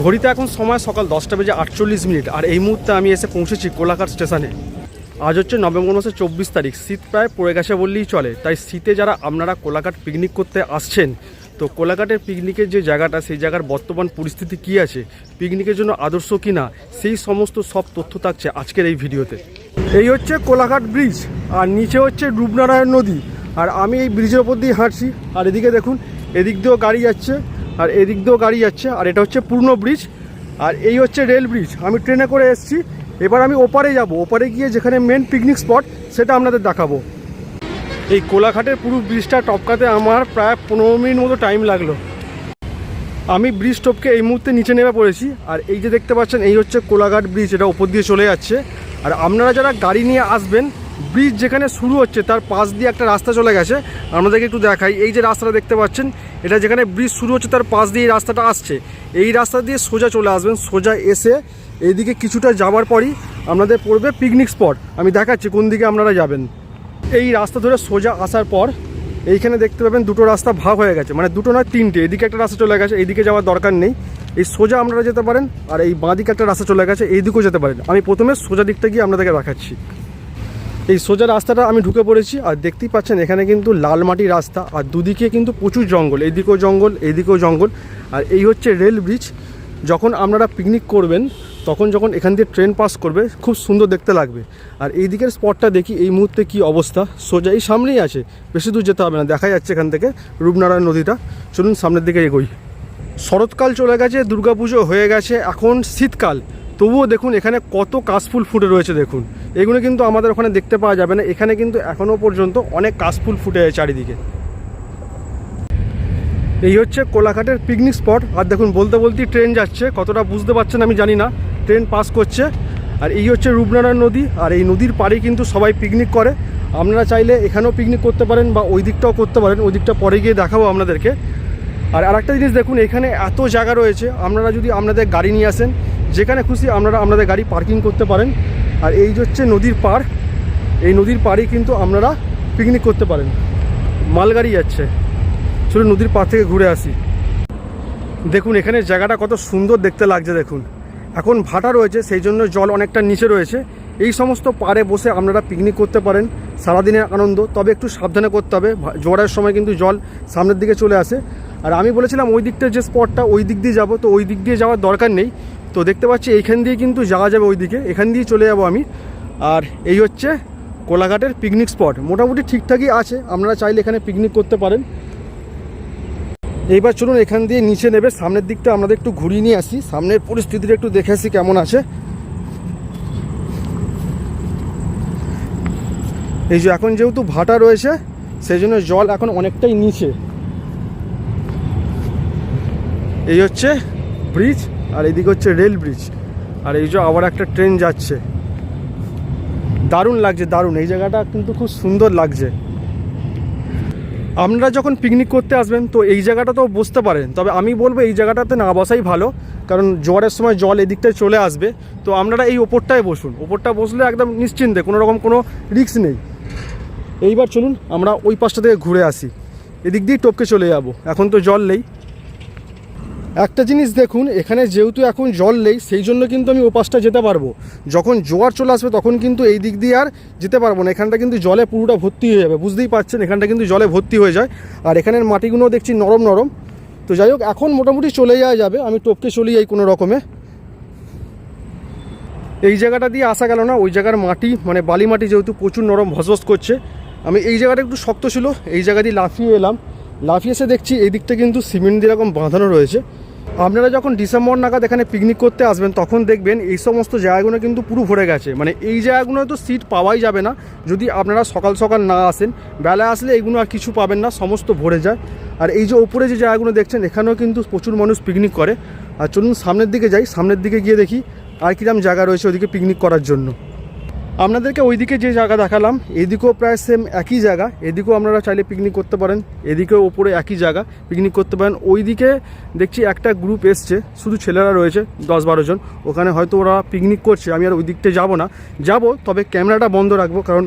ঘড়িতে এখন সময় সকাল দশটা বেজে আটচল্লিশ মিনিট, আর এই মুহূর্তে আমি এসে পৌঁছেছি কোলাঘাট স্টেশনে। আজ হচ্ছে নভেম্বর মাসের চব্বিশ তারিখ, শীত প্রায় পড়ে গেছে বললেই চলে। তাই শীতে যারা আপনারা কোলাঘাট পিকনিক করতে আসছেন, তো কোলাঘাটের পিকনিকের যে জায়গাটা, সেই জায়গার বর্তমান পরিস্থিতি কী আছে পিকনিকের জন্য আদর্শ কি না সেই সমস্ত সব তথ্য থাকছে আজকের এই ভিডিওতে। এই হচ্ছে কোলাঘাট ব্রিজ আর নিচে হচ্ছে রূপনারায়ণ নদী, আর আমি এই ব্রিজের ওপর দিয়ে হাঁটছি। আর এদিকে দেখুন, এদিক দিয়েও গাড়ি যাচ্ছে। আর এদিক দিয়েও গাড়ি যাচ্ছে, আর এটা হচ্ছে পূর্ণ ব্রিজ আর এই হচ্ছে রেল ব্রিজ আমি ট্রেনে করে এসেছি, এবার আমি ওপারে যাব। ওপারে গিয়ে যেখানে মেন পিকনিক স্পট সেটা আপনাদের দেখাবো। এই কোলাঘাটের পুরো ব্রিজটা টপকাতে আমার প্রায় পনেরো মিনিট মতো টাইম লাগল। আমি ব্রিজ টপকে এই মুহূর্তে নিচে নেমে পড়েছি, আর এই যে দেখতে পাচ্ছেন, এই হচ্ছে কোলাঘাট ব্রিজ এটা ওপর দিয়ে চলে যাচ্ছে। আর আপনারা যারা গাড়ি নিয়ে আসবেন ব্রিজ যেখানে শুরু হচ্ছে, তার পাশ দিয়ে একটা রাস্তা চলে গেছে। আপনাদেরকে একটু দেখাই, এই যে রাস্তাটা দেখতে পাচ্ছেন, এটা যেখানে ব্রিজ শুরু হচ্ছে, তার পাশ দিয়ে এই রাস্তাটা আসছে। এই রাস্তা দিয়ে সোজা চলে আসবেন, সোজা এসে এইদিকে কিছুটা যাওয়ার পরই আপনাদের পড়বে পিকনিক স্পট আমি দেখাচ্ছি কোন দিকে আপনারা যাবেন। এই রাস্তা ধরে সোজা আসার পর এইখানে দেখতে পাবেন দুটো রাস্তা ভাগ হয়ে গেছে মানে দুটো নয় তিনটে, এদিকে একটা রাস্তা চলে গেছে, এইদিকে যাওয়ার দরকার নেই। এই সোজা আপনারা যেতে পারেন, আর এই বাঁ দিকে একটা রাস্তা চলে গেছে এই দিকেও যেতে পারেন। আমি প্রথমে সোজা দিকটা গিয়ে আপনাদেরকে দেখাচ্ছি। এই সোজা রাস্তাটা আমি ঢুকে পড়েছি আর দেখতেই পাচ্ছেন এখানে কিন্তু লাল মাটি রাস্তা আর দুদিকে কিন্তু প্রচুর জঙ্গল এইদিকেও জঙ্গল, এদিকেও জঙ্গল। আর এই হচ্ছে রেল ব্রিজ। যখন আপনারা পিকনিক করবেন, তখন যখন এখান দিয়ে ট্রেন পাস করবে, খুব সুন্দর দেখতে লাগবে। আর এই দিকের স্পটটা দেখি, এই মুহূর্তে কি অবস্থা? সোজা এই সামনেই আছে। বেশি দূর যেতে হবে না, দেখা যাচ্ছে এখান থেকে রূপনারায়ণ নদীটা। চলুন সামনের দিকে এগোই। শরৎকাল চলে গেছে, দুর্গাপুজো হয়ে গেছে, এখন শীতকাল। তবুও দেখুন, এখানে কত কাশফুল ফুটে রয়েছে দেখুন। এগুলো কিন্তু আমাদের ওখানে দেখতে পাওয়া যাবে না। এখানে কিন্তু এখনও পর্যন্ত অনেক কাশফুল ফুটে চারিদিকে। এই হচ্ছে কোলাঘাটের পিকনিক স্পট আর দেখুন, বলতে বলতেই ট্রেন যাচ্ছে। কতটা বুঝতে পারছেন আমি জানি না। ট্রেন পাস করছে। আর এই হচ্ছে রূপনারায়ণ নদী। আর এই নদীর পাড়ে কিন্তু সবাই পিকনিক করে। আপনারা চাইলে এখানেও পিকনিক করতে পারেন বা ওই দিকটাও করতে পারেন। ওই দিকটা পরে গিয়ে দেখাবো আপনাদেরকে। আর আরেকটা জিনিস দেখুন, এখানে এত জায়গা রয়েছে। আপনারা যদি আপনাদের গাড়ি নিয়ে আসেন যেখানে খুশি আপনারা আপনাদের গাড়ি পার্কিং করতে পারেন। আর এই যে হচ্ছে নদীর পাড় এই নদীর পাড়ে কিন্তু আপনারা পিকনিক করতে পারেন। মালগাড়ি যাচ্ছে। চলুন নদীর পাড় থেকে ঘুরে আসি। দেখুন, এখানে জায়গাটা কত সুন্দর দেখতে লাগছে, দেখুন। এখন ভাটা রয়েছে, সেই জন্য জল অনেকটা নিচে রয়েছে। এই সমস্ত পাড়ে বসে আপনারা পিকনিক করতে পারেন। সারাদিনের আনন্দ, তবে একটু সাবধানে করতে হবে। জোয়ারের সময় কিন্তু জল সামনের দিকে চলে আসে। আর আমি বলেছিলাম, ওই দিকটার যে স্পটটা ওই দিক দিয়ে যাব। তো ওই দিক দিয়ে যাওয়ার দরকার নেই। তো দেখতে পাচ্ছি এইখান দিয়ে কিন্তু যাওয়া যাবে ওই দিকে এখান দিয়ে চলে যাব আমি। আর এই হচ্ছে কোলাঘাটের পিকনিক স্পট মোটামুটি ঠিকঠাকই আছে, আপনারা চাইলে এখানে পিকনিক করতে পারেন। এইবার চলুন এখান দিয়ে নিচে নেবে, সামনের দিকটা আমাদের একটু ঘুরিয়ে নিয়ে আসি, সামনের পরিস্থিতিটা একটু দেখে আসি কেমন আছে। এই যে এখন যেহেতু ভাটা রয়েছে সেই জন্য জল এখন অনেকটাই নিচে। এই হচ্ছে ব্রিজ আর এইদিকে হচ্ছে রেল ব্রিজ আর এই যে আবার একটা ট্রেন যাচ্ছে। দারুণ লাগছে, দারুণ। এই জায়গাটা কিন্তু খুব সুন্দর লাগছে। আপনারা যখন পিকনিক করতে আসবেন, তো এই জায়গাটাতেও বসতে পারেন। তবে আমি বলব এই জায়গাটাতে না বসাই ভালো, কারণ জোয়ারের সময় জল এদিকটায় চলে আসবে। তো আপনারা এই ওপরটায় বসুন। ওপরটা বসলে একদম নিশ্চিন্তে, কোনো রকম কোনো রিস্ক নেই। এইবার চলুন, আমরা ওই পাশটা থেকে ঘুরে আসি। এদিক দিয়েই টপকে চলে যাব। এখন তো জল নেই। একটা জিনিস দেখুন, এখানে যেহেতু এখন জল নেই, সেই জন্য কিন্তু আমি ওপাশটা যেতে পারব। যখন জোয়ার চলে আসবে, তখন কিন্তু এই দিক দিয়ে আর যেতে পারব না। এখানটা কিন্তু জলে পুরোটা ভর্তি হয়ে যাবে, বুঝতেই পারছেন? এখানটা কিন্তু জলে ভর্তি হয়ে যায়। আর এখানের মাটিগুলো দেখছি নরম নরম। তো যাই হোক, এখন মোটামুটি চলে যাওয়া যাবে। আমি টপকে চলে যাই কোনো রকমে। এই জায়গাটা দিয়ে আসা গেল না। ওই জায়গার মাটি মানে বালি মাটি যেহেতু প্রচুর নরম ভসভস করছে। আমি এই জায়গাটা একটু শক্ত ছিল, এই জায়গা দিয়ে লাফিয়ে এলাম। লাফিয়ে এসে দেখছি এই দিকটা কিন্তু সিমেন্ট দিয়ে এরকম বাঁধানো রয়েছে। আপনারা যখন ডিসেম্বর নাগাদ এখানে পিকনিক করতে আসবেন, তখন দেখবেন এই সমস্ত জায়গাগুলো কিন্তু পুরো ভরে গেছে। মানে এই জায়গাগুলো তো সিট পাওয়াই যাবে না। যদি আপনারা সকাল সকাল না আসেন, বেলা আসলে এইগুলো আর কিছু পাবেন না, সমস্ত ভরে যায়। আর এই যে ওপরে যে জায়গাগুলো দেখছেন, এখানেও কিন্তু প্রচুর মানুষ পিকনিক করে। আর চলুন সামনের দিকে যাই, সামনের দিকে গিয়ে দেখি আর কিরম জায়গা রয়েছে ওদিকে পিকনিক করার জন্য। আপনাদেরকে ওইদিকে যে জায়গা দেখালাম, এদিকেও প্রায় সেম একই জায়গা। এদিকেও আপনারা চাইলে পিকনিক করতে পারেন, এদিকেও ওপরে একই জায়গা পিকনিক করতে পারেন। ওইদিকে দেখছি একটা গ্রুপ এসছে, শুধু ছেলেরা রয়েছে দশ বারো জন। ওখানে হয়তো ওরা পিকনিক করছে, আমি আর ওই দিকটা যাব না। যাব, তবে ক্যামেরাটা বন্ধ রাখব, কারণ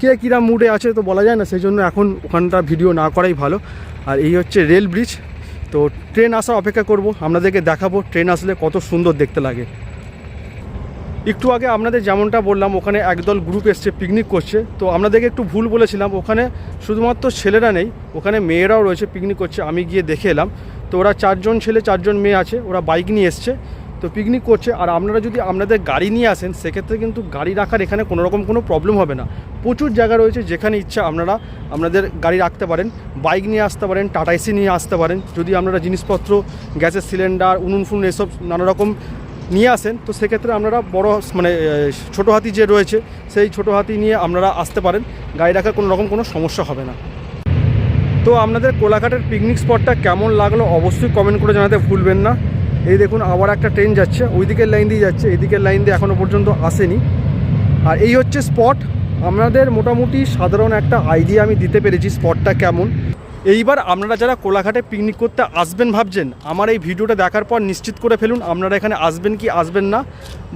কে কীরা মুডে আছে তো বলা যায় না সেই জন্য এখন ওখানটা ভিডিও না করাই ভালো। আর এই হচ্ছে রেল ব্রিজ তো তো ট্রেন আসা অপেক্ষা করব, আপনাদেরকে দেখাবো ট্রেন আসলে কত সুন্দর দেখতে লাগে। একটু আগে আপনাদের যেমনটা বললাম, ওখানে একদল গ্রুপ এসছে পিকনিক করছে। তো আপনাদেরকে একটু ভুল বলেছিলাম, ওখানে শুধুমাত্র ছেলেরা নেই, ওখানে মেয়েরাও রয়েছে পিকনিক করছে, আমি গিয়ে দেখে এলাম। তো ওরা চারজন ছেলে, চারজন মেয়ে আছে, ওরা বাইক নিয়ে এসছে। তো পিকনিক করছে, আর আপনারা যদি আপনাদের গাড়ি নিয়ে আসেন, সেক্ষেত্রে কিন্তু গাড়ি রাখার এখানে কোনো রকম কোনো প্রবলেম হবে না। প্রচুর জায়গা রয়েছে, যেখানে ইচ্ছা আপনারা আপনাদের গাড়ি রাখতে পারেন বাইক নিয়ে আসতে পারেন টাটা এসি নিয়ে আসতে পারেন। যদি আপনারা জিনিসপত্র, গ্যাসের সিলিন্ডার উনুন ফুনুন এসব নানা রকম নিয়ে আসেন, তো সেক্ষেত্রে আপনারা বড় মানে ছোটো হাতি যে রয়েছে, সেই ছোটো হাতি নিয়ে আপনারা আসতে পারেন। গাড়ি রাখার কোনো রকম কোনো সমস্যা হবে না। তো আপনাদের কোলাঘাটের পিকনিক স্পটটা কেমন লাগল অবশ্যই কমেন্ট করে জানাতে ভুলবেন না। এই দেখুন, আবার একটা ট্রেন যাচ্ছে, ওই দিকের লাইন দিয়ে যাচ্ছে, এই দিকের লাইন দিয়ে এখনও পর্যন্ত আসেনি। আর এই হচ্ছে স্পট আপনাদের মোটামুটি সাধারণ একটা আইডিয়া আমি দিতে পেরেছি স্পটটা কেমন। এইবার আপনারা যারা কোলাঘাটে পিকনিক করতে আসবেন ভাবছেন, আমার এই ভিডিওটা দেখার পর নিশ্চিত করে ফেলুন আপনারা এখানে আসবেন কি আসবেন না।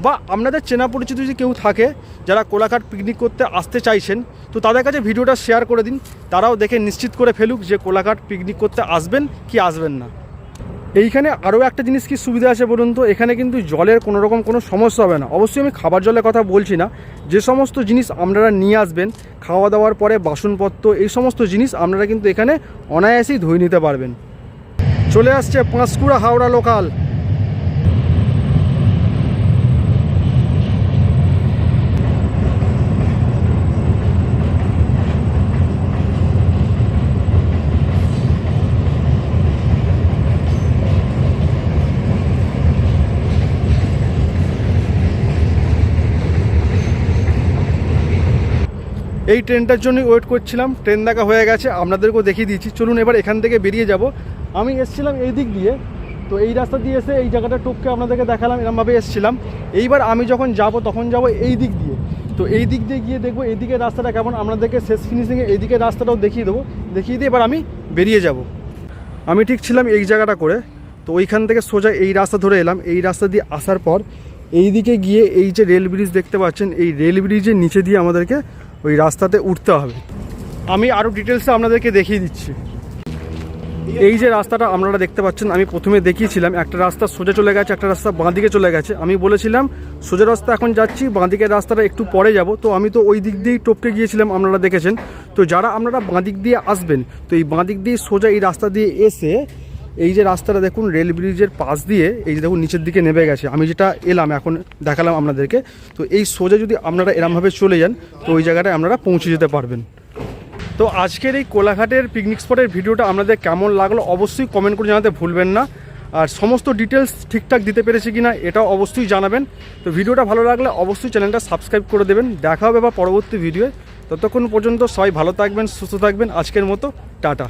বা আপনাদের চেনা পরিচিত যদি কেউ থাকে, যারা কোলাঘাট পিকনিক করতে আসতে চাইছেন, তো তাদের কাছে ভিডিওটা শেয়ার করে দিন, তারাও দেখে নিশ্চিত করে ফেলুক যে কোলাঘাট পিকনিক করতে আসবেন কি আসবেন না। এইখানে আরও একটা জিনিস কি সুবিধা আছে বলুন তো? এখানে কিন্তু জলের কোনো রকম কোনো সমস্যা হবে না। অবশ্যই আমি খাবার জলের কথা বলছি না। যে সমস্ত জিনিস আপনারা নিয়ে আসবেন, খাওয়া দাওয়ার পরে বাসনপত্র, এই সমস্ত জিনিস আপনারা কিন্তু এখানে অনায়াসেই ধুয়ে নিতে পারবেন। চলে আসছে পাঁশকুড়া হাওড়া লোকাল এই ট্রেনটার জন্যই ওয়েট করছিলাম। ট্রেন দেখা হয়ে গেছে, আপনাদেরকেও দেখিয়ে দিয়েছি চলুন এবার এখান থেকে বেরিয়ে যাব। আমি এসছিলাম এই দিক দিয়ে, তো এই রাস্তা দিয়ে এসে এই জায়গাটা টপকে আপনাদেরকে দেখালাম এরমভাবে এসছিলাম। এইবার আমি যখন যাব, তখন যাব এই দিক দিয়ে। তো এই দিক দিয়ে গিয়ে দেখব এইদিকের রাস্তাটা কেমন। আপনাদেরকে শেষ ফিনিশিংয়ে এইদিকের রাস্তাটাও দেখিয়ে দেবো। দেখিয়ে দিয়ে এবার আমি বেরিয়ে যাব। আমি ঠিক ছিলাম এই জায়গাটা করে, তো ওইখান থেকে সোজা এই রাস্তা ধরে এলাম। এই রাস্তা দিয়ে আসার পর এই দিকে গিয়ে এই যে রেল ব্রিজ দেখতে পাচ্ছেন, এই রেল ব্রিজের নিচে দিয়ে আমাদেরকে ওই রাস্তাতে উঠতে হবে। আমি আরও ডিটেলসে আপনাদেরকে দেখিয়ে দিচ্ছি। এই যে রাস্তাটা আপনারা দেখতে পাচ্ছেন, আমি প্রথমে দেখিয়েছিলাম, একটা রাস্তা সোজা চলে গেছে, একটা রাস্তা বাঁ দিকে চলে গেছে। আমি বলেছিলাম, সোজা রাস্তা এখন যাচ্ছি, বাঁ দিকের রাস্তাটা একটু পরে যাব। তো আমি তো ওই দিক দিয়েই টপকে গিয়েছিলাম, আপনারা দেখেছেন। তো যারা আপনারা বাঁ দিক দিয়ে আসবেন, তো এই বাঁ দিক দিয়ে সোজা এই রাস্তা দিয়ে এসে এই যে রাস্তাটা দেখুন রেল ব্রিজের পাশ দিয়ে এই যে দেখুন, নিচের দিকে নেমে গেছে। আমি যেটা এলাম, এখন দেখালাম আপনাদেরকে। তো এই সোজা যদি আপনারা এরমভাবে চলে যান, তো ওই জায়গাটায় আপনারা পৌঁছে যেতে পারবেন। তো আজকের এই কোলাঘাটের পিকনিক স্পটের ভিডিওটা আপনাদের কেমন লাগল অবশ্যই কমেন্ট করে জানাতে ভুলবেন না। আর সমস্ত ডিটেলস ঠিকঠাক দিতে পেরেছি কিনা, এটাও অবশ্যই জানাবেন। তো ভিডিওটা ভালো লাগলে অবশ্যই চ্যানেলটা সাবস্ক্রাইব করে দেবেন। দেখা হবে বা পরবর্তী ভিডিওয়ে ততক্ষণ পর্যন্ত সবাই ভালো থাকবেন, সুস্থ থাকবেন। আজকের মতো, টাটা।